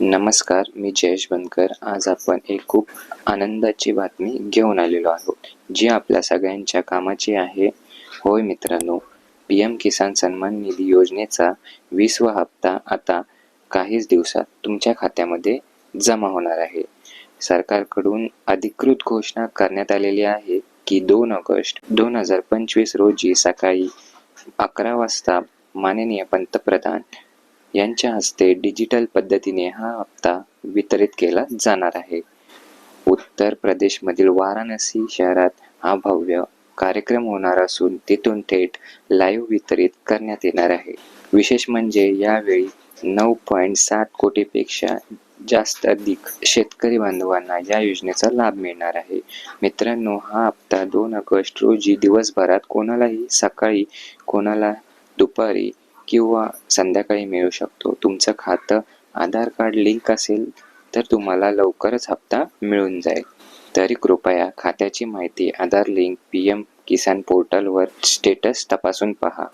नमस्कार मी जयेश बनकर. आज आपण एक खूप आनंदाची बातमी घेऊन आलेलो आहोत जी आपल्या सगळ्यांच्या कामाची आहे. होय मित्रांनो पी एम किसान सन्मान निधी योजनेचा वीसवा हप्ता आता काहीच दिवसात तुमच्या खात्यामध्ये जमा होणार आहे. सरकारकडून अधिकृत घोषणा करण्यात आलेली आहे की दोन ऑगस्ट दोन हजार पंचवीस रोजी सकाळी अकरा वाजता माननीय पंतप्रधान यांच्या हस्ते डिजिटल पद्धतीने हा हप्ता वितरित केला जाणार आहे. उत्तर प्रदेशमधील वाराणसी शहरात हा भव्य कार्यक्रम होणार असून तिथून थेट लाईव्ह वितरित करण्यात येणार आहे. विशेष म्हणजे यावेळी नऊ पॉईंट सात कोटीपेक्षा जास्त अधिक शेतकरी बांधवांना या योजनेचा लाभ मिळणार आहे. मित्रांनो हा हप्ता दोन ऑगस्ट रोजी दिवसभरात कोणालाही सकाळी कोणाला दुपारी किंवा संध्याकाळी मिळू शकतो. तुमचं खातं आधार कार्ड लिंक असेल तर तुम्हाला लवकरच हप्ता मिळून जाईल. तरी कृपया खात्याची माहिती Aadhaar link P M Kisan पोर्टलवर स्टेटस तपासून पहा.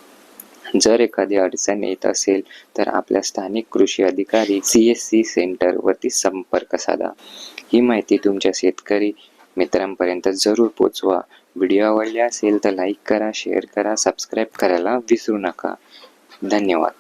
जर एखादी अडचण येत असेल तर आपल्या स्थानिक कृषी अधिकारी सी एस सी सेंटरवरती संपर्क साधा. ही माहिती तुमच्या शेतकरी मित्रांपर्यंत जरूर पोचवा. व्हिडिओ आवडले असेल तर लाईक करा शेअर करा सबस्क्राईब करायला विसरू नका. धन्यवाद.